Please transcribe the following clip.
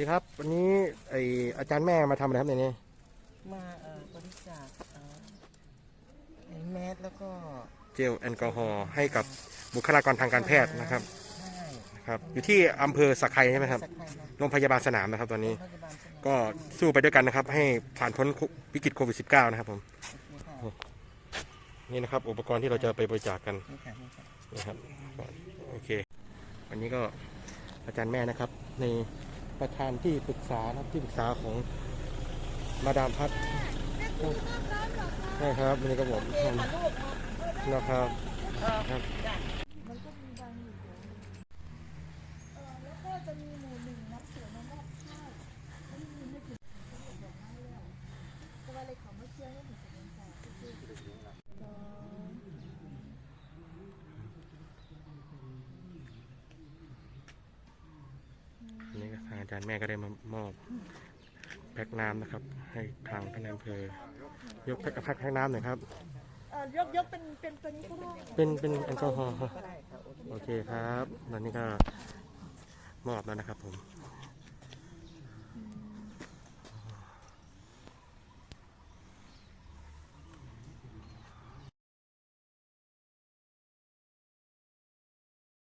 ดีครับ วันนี้ไออาจารย์แม่มาทำอะไรครับในนี้มาเอ่อบริจาคเอ่อไอ้แมสแล้วก็เจลแอลกอฮอล์ให้กับบุคลากรทางการแพทย์นะครับใช่นะครับ อยู่ที่อำเภอสักไคใช่ไหมครับสักไทยครับโรงพยาบาลสนามนะครับตอนนี้ โรงพยาบาลสนามก็สู้ไปด้วยกันนะครับ ให้ผ่านพ้นวิกฤตโควิด -19 นะครับผมโอเคค่ะนี่นะครับ อุปกรณ์ที่เราจะไปบริจาคกัน นี่ค่ะนี่ค่ะ นะครับก่อนโอเค วันนี้ก็อาจารย์แม่นะครับ ใน ประธานที่ปรึกษานะครับที่ปรึกษาของมาดามพัฒน์ใช่ครับนนี้ก็ผมนะครับครับ อาจารย์แม่ก็ได้มามอบแพ็คน้ำนะครับ ให้ทางท่านนายอำเภอยกแพ็คแพ็คแพ็คน้ำหน่อยครับเออยกยกเป็นเป็นตัวนี้ก็ได้เป็นเป็นแอลกอฮอล์ก็ได้ค่ะโอเคโอเคครับตอนนี้ก็มอบแล้วนะครับผม